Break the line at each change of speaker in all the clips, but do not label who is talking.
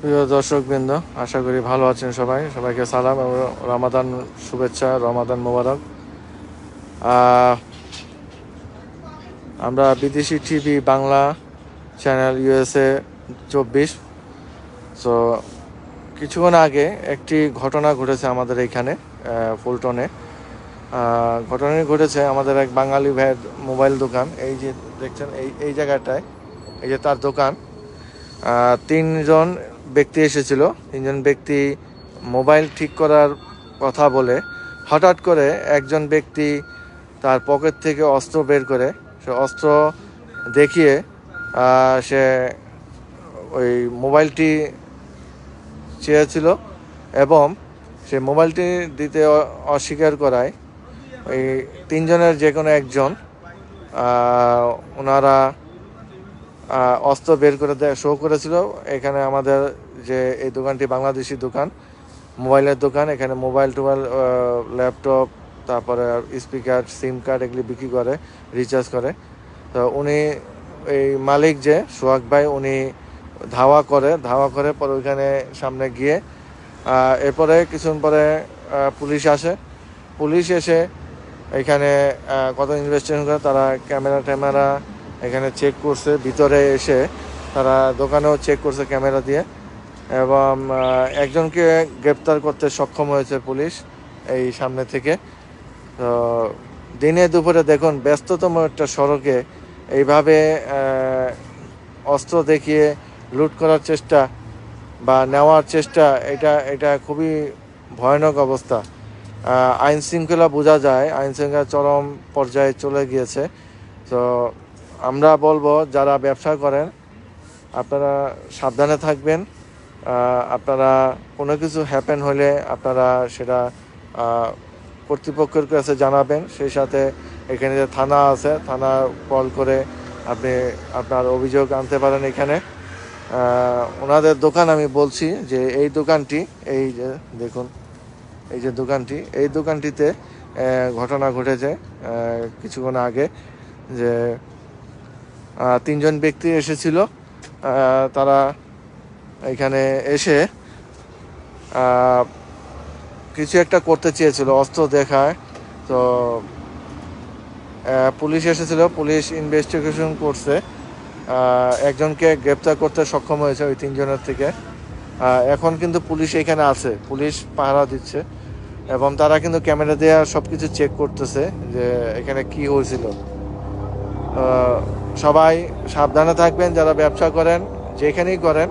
প্রিয় দর্শকবৃন্দ আশা করি ভালো আছেন সবাই। সবাইকে সালাম এবং রমাদান শুভেচ্ছা রমাদান মোবারক। আমরা বিদেশি টিভি বাংলা চ্যানেল ইউএসএ চব্বিশ। সো কিছুক্ষণ আগে একটি ঘটনা ঘটেছে আমাদের এইখানে ফুলটনে। আহ, ঘটনাটি ঘটেছে আমাদের এক বাঙালি ভাইয়ের মোবাইল দোকান। এই যে দেখছেন এই এই জায়গাটায় এই যে তার দোকান। তিনজন ব্যক্তি এসেছিল, তিনজন ব্যক্তি মোবাইল ঠিক করার কথা বলে হঠাৎ করে একজন ব্যক্তি তার পকেট থেকে অস্ত্র বের করে, সে অস্ত্র দেখিয়ে সে ওই মোবাইলটি চেয়েছিল এবং সে মোবাইলটি দিতে অস্বীকার করায়। ওই তিনজনের যে কোনো একজন ওনারা অস্ত্র বের করে দেয়, শো করেছিল। এখানে আমাদের যে এই দোকানটি বাংলাদেশি দোকান, মোবাইলের দোকান, এখানে মোবাইল, টোবাইল ল্যাপটপ, তারপরে স্পিকার, সিম কার্ড এগুলি বিক্রি করে রিচার্জ করে। তো উনি এই মালিক যে, সোহাগ ভাই, উনি ধাওয়া করে ধাওয়া করে পরে ওইখানে সামনে গিয়ে এরপরে কিছুক্ষণ পরে পুলিশ আসে। পুলিশ এসে এখানে কত ইনভেস্টিগেশন করে তারা, ক্যামেরা, ট্যামেরা এখানে চেক করছে ভিতরে এসে তারা দোকানেও চেক করছে ক্যামেরা দিয়ে এবং একজনকে গ্রেপ্তার করতে সক্ষম হয়েছে পুলিশ এই সামনে থেকে। তো দিনে দুপুরে দেখুন ব্যস্ততম একটা সড়কে এইভাবে অস্ত্র দেখিয়ে লুট করার চেষ্টা বা নেওয়ার চেষ্টা এটা এটা খুবই ভয়ানক অবস্থা। আহ, আইন শৃঙ্খলা বোঝা যায় আইন শৃঙ্খলা চরম পর্যায়ে চলে গিয়েছে। তো আমরা বলব, যারা ব্যবসা করেন, আপনারা সাবধানে থাকবেন। আপনারা কোনো কিছু হ্যাপেন হলে আপনারা সেটা কর্তৃপক্ষের কাছে জানাবেন। সেই সাথে এখানে যে থানা আছে, থানা কল করে আপনি আপনার অভিযোগ আনতে পারেন এখানে। ওনাদের দোকান আমি বলছি যে এই দোকানটি, এই যে দেখুন, এই যে দোকানটি, এই দোকানটিতে ঘটনা ঘটেছে কিছুক্ষণ আগে যে তিনজন ব্যক্তি এসেছিল। তারা এখানে এসে কিছু একটা করতে চেয়েছিল অস্ত্র দেখায়। তো পুলিশ এসেছিল, পুলিশ ইনভেস্টিগেশন করছে। একজনকে গ্রেপ্তার করতে সক্ষম হয়েছে ওই তিনজনের থেকে। এখন কিন্তু পুলিশ এখানে আছে, পুলিশ পাহারা দিচ্ছে। এবং তারা কিন্তু ক্যামেরা দিয়ে সব কিছু চেক করতেছে যে এখানে কি হয়েছিল। সবাই সাবধানে থাকবেন, যারা ব্যবসা করেন, যেখানেই করেন,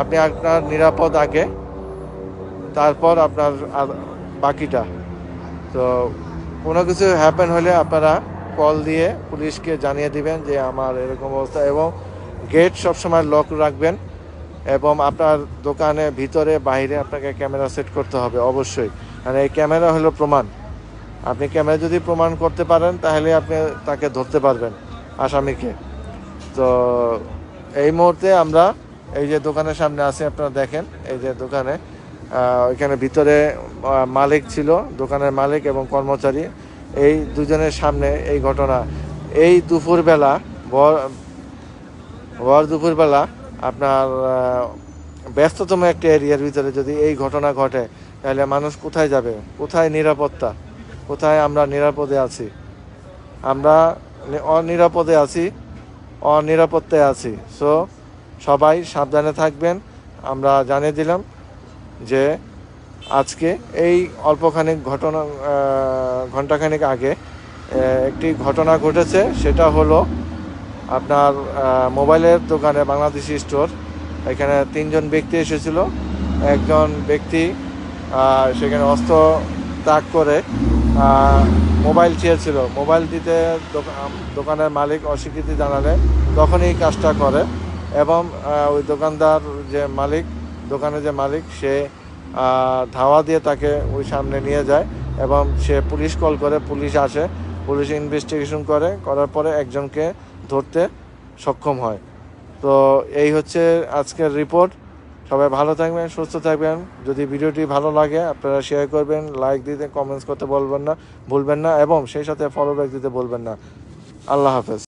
আপনি আপনার নিরাপদ আগে, তারপর আপনার বাকিটা। তো কোনো কিছু হ্যাপেন হলে আপনারা কল দিয়ে পুলিশকে জানিয়ে দিবেন যে আমার এরকম অবস্থা এবং গেট সবসময় লক রাখবেন এবং আপনার দোকানে ভিতরে, বাইরে আপনাকে ক্যামেরা সেট করতে হবে, অবশ্যই। মানে এই ক্যামেরা হলো প্রমাণ। আপনি ক্যামেরা যদি প্রমাণ করতে পারেন, তাহলে আপনি তাকে ধরতে পারবেন। আসামিকে। তো এই মুহূর্তে আমরা এই যে দোকানের সামনে আছি, আপনারা দেখেন, এই যে দোকানে ওইখানে ভিতরে মালিক ছিল, দোকানের মালিক এবং কর্মচারী। এই দুজনের সামনে এই ঘটনা। এই দুপুরবেলা, ভর ভর দুপুরবেলা আপনার ব্যস্ততম একটা এরিয়ার ভিতরে যদি এই ঘটনা ঘটে, তাহলে মানুষ কোথায় যাবে? কোথায় নিরাপত্তা? কোথায় আমরা নিরাপদে আছি? আমরা অনিরাপদে আছি অনিরাপত্তায় আছি। সো সবাই সাবধানে থাকবেন। আমরা জানিয়ে দিলাম যে আজকে এই অল্পখানিক ঘটনা আহ, ঘন্টাখানিক আগে একটি ঘটনা ঘটেছে। সেটা হলো আপনার মোবাইলের দোকানে বাংলাদেশি স্টোর এখানে তিনজন ব্যক্তি এসেছিল। একজন ব্যক্তি সেখানে অস্ত্র তাক করে মোবাইল চেয়েছিল। মোবাইল দিতে দোকানের মালিক অস্বীকৃতি জানালে তখন এই কাজটা করে এবং ওই দোকানদার যে মালিক, দোকানের যে মালিক, সে ধাওয়া দিয়ে তাকে ওই সামনে নিয়ে যায় এবং সে পুলিশ কল করে, পুলিশ আসে, পুলিশ ইনভেস্টিগেশন করে, করার পরে একজনকে ধরতে সক্ষম হয়। তো এই হচ্ছে আজকের রিপোর্ট সবাই ভালো থাকবেন, সুস্থ থাকবেন। যদি ভিডিওটি ভালো লাগে, আপনারা শেয়ার করবেন লাইক দিতে কমেন্টস করতে বলবেন না, ভুলবেন না, এবং সেই সাথে ফলো ব্যাক দিতে বলবেন না। আল্লাহ হাফেজ।